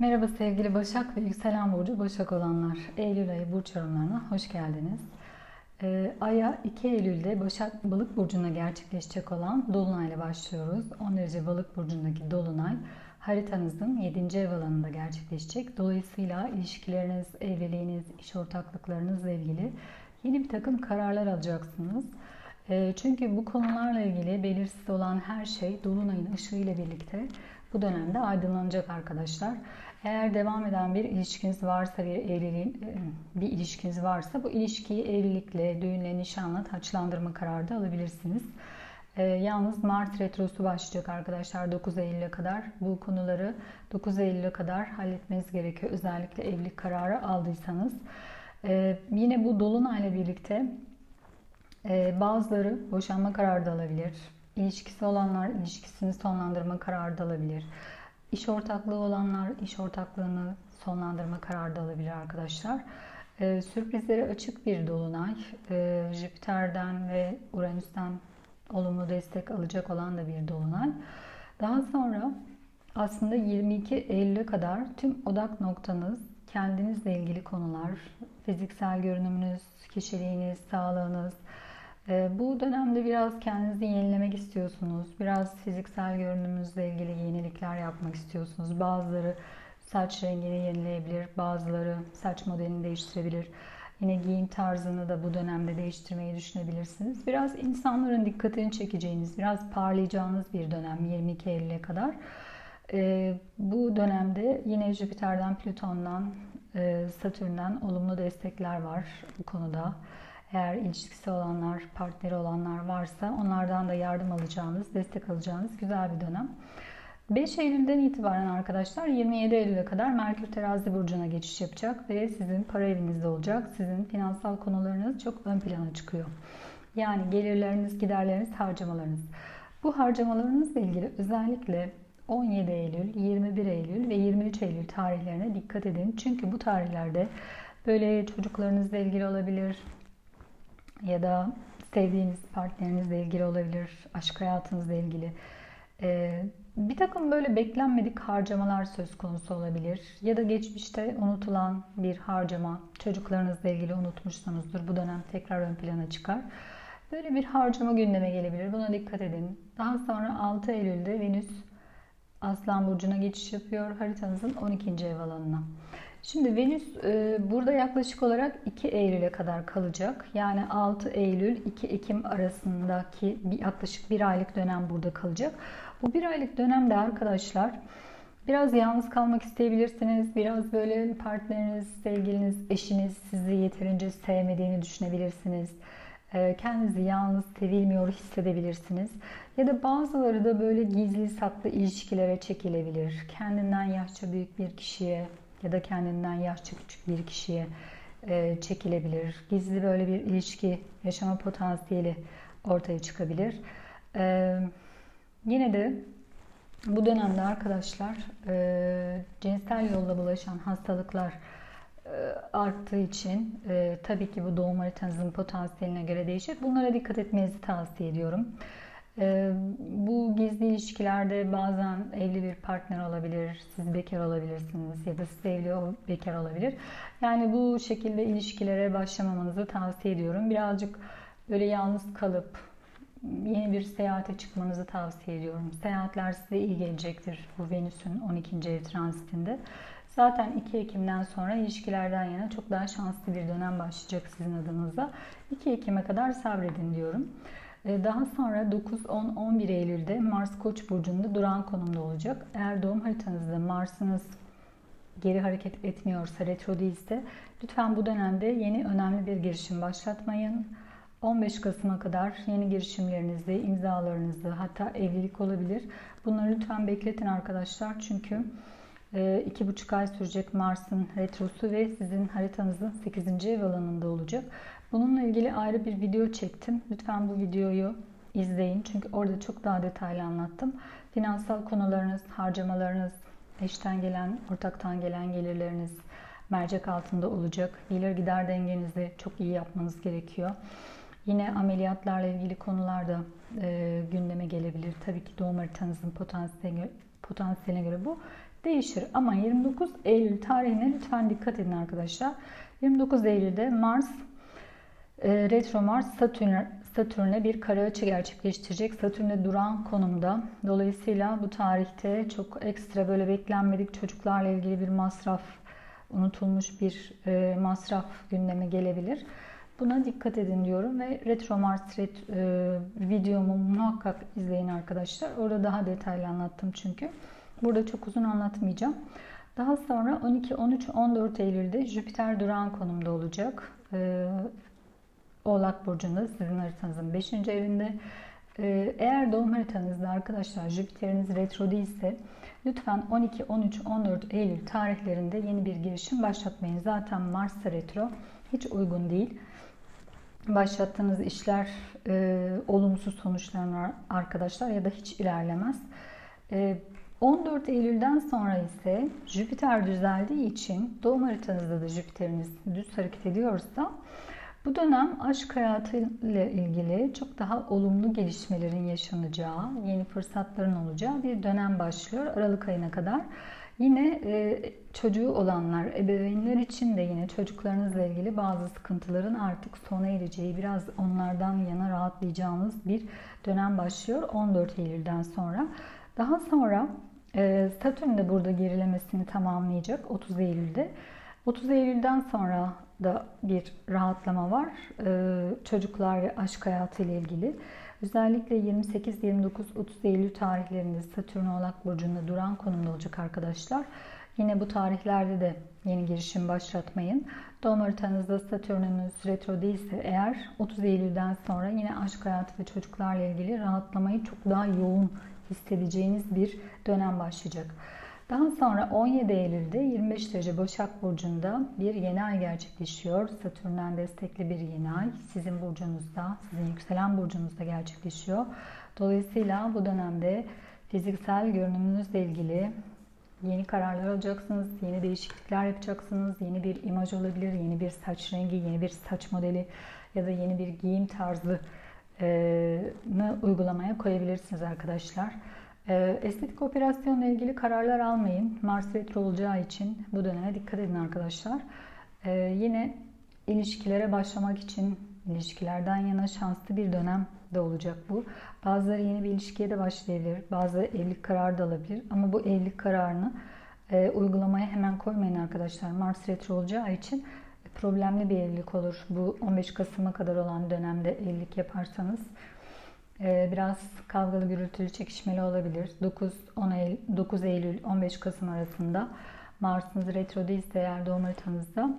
Merhaba sevgili Başak ve yükselen burcu Başak olanlar. Eylül ayı burç yorumlarına hoş geldiniz. Ee, Ay'a 2 Eylül'de Başak Balık burcuna gerçekleşecek olan Dolunay ile başlıyoruz. 10 derece Balık burcundaki Dolunay haritanızın 7. ev alanında gerçekleşecek. Dolayısıyla ilişkileriniz, evliliğiniz, iş ortaklıklarınızla ilgili yeni bir takım kararlar alacaksınız. Ee, çünkü bu konularla ilgili belirsiz olan her şey Dolunay'ın ışığı ile birlikte bu dönemde aydınlanacak arkadaşlar. Eğer devam eden bir ilişkiniz varsa, bir evliliğin e, bir ilişkiniz varsa bu ilişkiyi evlilikle, düğünle, nişanla taçlandırma kararı da alabilirsiniz. E, yalnız Mart retrosu başlayacak arkadaşlar 9 Eylül'e kadar. Bu konuları 9 Eylül'e kadar halletmeniz gerekiyor. Özellikle evlilik kararı aldıysanız. E, yine bu dolunayla birlikte e, bazıları boşanma kararı da alabilir. İlişkisi olanlar ilişkisini sonlandırma kararı da alabilir. İş ortaklığı olanlar iş ortaklığını sonlandırma kararı da alabilir arkadaşlar. Ee, sürprizlere açık bir dolunay. Ee, Jüpiter'den ve Uranüs'ten olumlu destek alacak olan da bir dolunay. Daha sonra aslında 22 Eylül'e kadar tüm odak noktanız kendinizle ilgili konular, fiziksel görünümünüz, kişiliğiniz, sağlığınız, bu dönemde biraz kendinizi yenilemek istiyorsunuz. Biraz fiziksel görünümünüzle ilgili yenilikler yapmak istiyorsunuz. Bazıları saç rengini yenileyebilir, bazıları saç modelini değiştirebilir. Yine giyim tarzını da bu dönemde değiştirmeyi düşünebilirsiniz. Biraz insanların dikkatini çekeceğiniz, biraz parlayacağınız bir dönem 22 Eylül'e kadar. Ee, bu dönemde yine Jüpiter'den, Plüton'dan, e, Satürn'den olumlu destekler var bu konuda. Eğer ilişkisi olanlar, partneri olanlar varsa onlardan da yardım alacağınız, destek alacağınız güzel bir dönem. 5 Eylül'den itibaren arkadaşlar 27 Eylül'e kadar Merkür Terazi burcuna geçiş yapacak ve sizin para evinizde olacak. Sizin finansal konularınız çok ön plana çıkıyor. Yani gelirleriniz, giderleriniz, harcamalarınız. Bu harcamalarınızla ilgili özellikle 17 Eylül, 21 Eylül ve 23 Eylül tarihlerine dikkat edin. Çünkü bu tarihlerde böyle çocuklarınızla ilgili olabilir, ya da sevdiğiniz partnerinizle ilgili olabilir, aşk hayatınızla ilgili. Ee, bir takım böyle beklenmedik harcamalar söz konusu olabilir. Ya da geçmişte unutulan bir harcama, çocuklarınızla ilgili unutmuşsunuzdur. Bu dönem tekrar ön plana çıkar. Böyle bir harcama gündeme gelebilir. Buna dikkat edin. Daha sonra 6 Eylül'de Venüs Aslan Burcu'na geçiş yapıyor haritanızın 12. ev alanına. Şimdi Venüs e, burada yaklaşık olarak 2 Eylül'e kadar kalacak. Yani 6 Eylül 2 Ekim arasındaki bir, yaklaşık bir aylık dönem burada kalacak. Bu bir aylık dönemde arkadaşlar biraz yalnız kalmak isteyebilirsiniz. Biraz böyle partneriniz, sevgiliniz, eşiniz sizi yeterince sevmediğini düşünebilirsiniz. E, kendinizi yalnız, sevilmiyor hissedebilirsiniz. Ya da bazıları da böyle gizli saklı ilişkilere çekilebilir. Kendinden yaşça büyük bir kişiye ya da kendinden yaşça küçük bir kişiye e, çekilebilir. Gizli böyle bir ilişki yaşama potansiyeli ortaya çıkabilir. E, yine de bu dönemde arkadaşlar e, cinsel yolla bulaşan hastalıklar arttığı için tabii ki bu doğum haritanızın potansiyeline göre değişir. Bunlara dikkat etmenizi tavsiye ediyorum. Bu gizli ilişkilerde bazen evli bir partner olabilir, siz bekar olabilirsiniz ya da siz evli o bekar olabilir. Yani bu şekilde ilişkilere başlamamanızı tavsiye ediyorum. Birazcık böyle yalnız kalıp yeni bir seyahate çıkmanızı tavsiye ediyorum. Seyahatler size iyi gelecektir bu Venüs'ün 12. ev transitinde. Zaten 2 Ekim'den sonra ilişkilerden yana çok daha şanslı bir dönem başlayacak sizin adınıza. 2 Ekim'e kadar sabredin diyorum. Ee, daha sonra 9, 10, 11 Eylül'de Mars Koç burcunda duran konumda olacak. Eğer doğum haritanızda Mars'ınız geri hareket etmiyorsa, retro değilse lütfen bu dönemde yeni önemli bir girişim başlatmayın. 15 Kasım'a kadar yeni girişimlerinizi, imzalarınızı hatta evlilik olabilir. Bunları lütfen bekletin arkadaşlar. Çünkü e, iki buçuk ay sürecek Mars'ın retrosu ve sizin haritanızın 8. ev alanında olacak. Bununla ilgili ayrı bir video çektim. Lütfen bu videoyu izleyin. Çünkü orada çok daha detaylı anlattım. Finansal konularınız, harcamalarınız, eşten gelen, ortaktan gelen gelirleriniz mercek altında olacak. Gelir gider dengenizi çok iyi yapmanız gerekiyor. Yine ameliyatlarla ilgili konular da e, gündeme gelebilir. Tabii ki doğum haritanızın potansiyeli, potansiyeline göre bu değişir. Ama 29 Eylül tarihine lütfen dikkat edin arkadaşlar. 29 Eylül'de Mars e, retro Mars Satürn Satürn'e bir kare açı gerçekleştirecek. Satürn'de duran konumda. Dolayısıyla bu tarihte çok ekstra böyle beklenmedik çocuklarla ilgili bir masraf, unutulmuş bir e, masraf gündeme gelebilir. Buna dikkat edin diyorum ve Retro Mars ret, e, videomu muhakkak izleyin arkadaşlar. Orada daha detaylı anlattım çünkü. Burada çok uzun anlatmayacağım. Daha sonra 12, 13, 14 Eylül'de Jüpiter durağan konumda olacak. E, Oğlak Burcu'nda sizin haritanızın 5. evinde. E, eğer doğum haritanızda arkadaşlar Jüpiter'iniz retro değilse lütfen 12, 13, 14 Eylül tarihlerinde yeni bir girişim başlatmayın. Zaten Mars retro hiç uygun değil başlattığınız işler e, olumsuz sonuçlanır arkadaşlar ya da hiç ilerlemez. E, 14 Eylül'den sonra ise Jüpiter düzeldiği için doğum haritanızda da Jüpiter'iniz düz hareket ediyorsa bu dönem aşk hayatı ile ilgili çok daha olumlu gelişmelerin yaşanacağı, yeni fırsatların olacağı bir dönem başlıyor Aralık ayına kadar. Yine e, çocuğu olanlar, ebeveynler için de yine çocuklarınızla ilgili bazı sıkıntıların artık sona ereceği, biraz onlardan yana rahatlayacağınız bir dönem başlıyor 14 Eylül'den sonra. Daha sonra e, Satürn de burada gerilemesini tamamlayacak 30 Eylül'de. 30 Eylül'den sonra da bir rahatlama var. E, çocuklar ve aşk hayatı ile ilgili. Özellikle 28, 29, 30 Eylül tarihlerinde Satürn Oğlak Burcu'nda duran konumda olacak arkadaşlar. Yine bu tarihlerde de yeni girişim başlatmayın. Doğum haritanızda Satürn'ünüz retro değilse eğer 30 Eylül'den sonra yine aşk hayatı ve çocuklarla ilgili rahatlamayı çok daha yoğun hissedeceğiniz bir dönem başlayacak. Daha sonra 17 Eylül'de 25 derece Başak Burcu'nda bir yeni ay gerçekleşiyor. Satürn'den destekli bir yeni ay sizin burcunuzda, sizin yükselen burcunuzda gerçekleşiyor. Dolayısıyla bu dönemde fiziksel görünümünüzle ilgili yeni kararlar alacaksınız, yeni değişiklikler yapacaksınız. Yeni bir imaj olabilir, yeni bir saç rengi, yeni bir saç modeli ya da yeni bir giyim tarzı uygulamaya koyabilirsiniz arkadaşlar. Ee, estetik operasyonla ilgili kararlar almayın. Mars retro olacağı için bu döneme dikkat edin arkadaşlar. Ee, yine ilişkilere başlamak için ilişkilerden yana şanslı bir dönem de olacak bu. Bazıları yeni bir ilişkiye de başlayabilir. Bazıları evlilik kararı da alabilir. Ama bu evlilik kararını e, uygulamaya hemen koymayın arkadaşlar. Mars retro olacağı için problemli bir evlilik olur. Bu 15 Kasım'a kadar olan dönemde evlilik yaparsanız biraz kavgalı, gürültülü, çekişmeli olabilir. 9, 10 Eylül, 9 Eylül 15 Kasım arasında Mars'ınız retro değilse eğer doğum haritanızda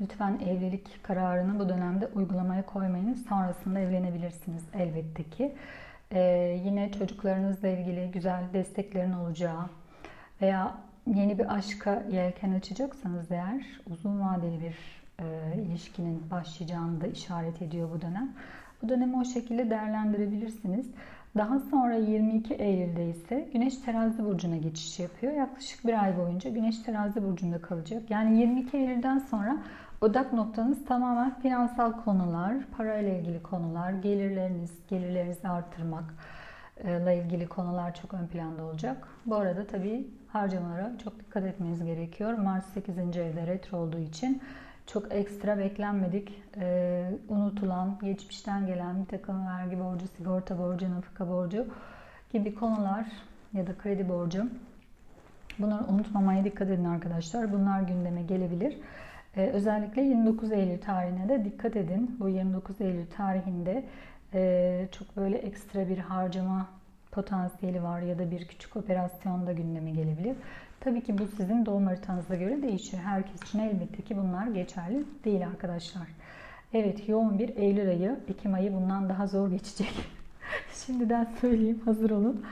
lütfen evlilik kararını bu dönemde uygulamaya koymayınız. Sonrasında evlenebilirsiniz elbette ki. Ee, yine çocuklarınızla ilgili güzel desteklerin olacağı veya yeni bir aşka yelken açacaksanız eğer uzun vadeli bir e, ilişkinin başlayacağını da işaret ediyor bu dönem. Bu dönemi o şekilde değerlendirebilirsiniz. Daha sonra 22 Eylül'de ise Güneş Terazi Burcu'na geçiş yapıyor. Yaklaşık bir ay boyunca Güneş Terazi Burcu'nda kalacak. Yani 22 Eylül'den sonra odak noktanız tamamen finansal konular, parayla ilgili konular, gelirleriniz, gelirlerinizi artırmak ile ilgili konular çok ön planda olacak. Bu arada tabii harcamalara çok dikkat etmeniz gerekiyor. Mars 8. evde retro olduğu için çok ekstra beklenmedik, e, unutulan, geçmişten gelen bir takım vergi borcu, sigorta borcu, nafaka borcu gibi konular ya da kredi borcu. Bunları unutmamaya dikkat edin arkadaşlar. Bunlar gündeme gelebilir. Ee, özellikle 29 Eylül tarihine de dikkat edin. Bu 29 Eylül tarihinde e, çok böyle ekstra bir harcama potansiyeli var ya da bir küçük operasyon da gündeme gelebilir. Tabii ki bu sizin doğum haritanıza göre değişir. Herkes için elbette ki bunlar geçerli değil arkadaşlar. Evet yoğun bir Eylül ayı, Ekim ayı bundan daha zor geçecek. Şimdiden söyleyeyim hazır olun.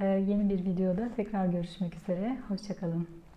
Ee, yeni bir videoda tekrar görüşmek üzere. Hoşçakalın.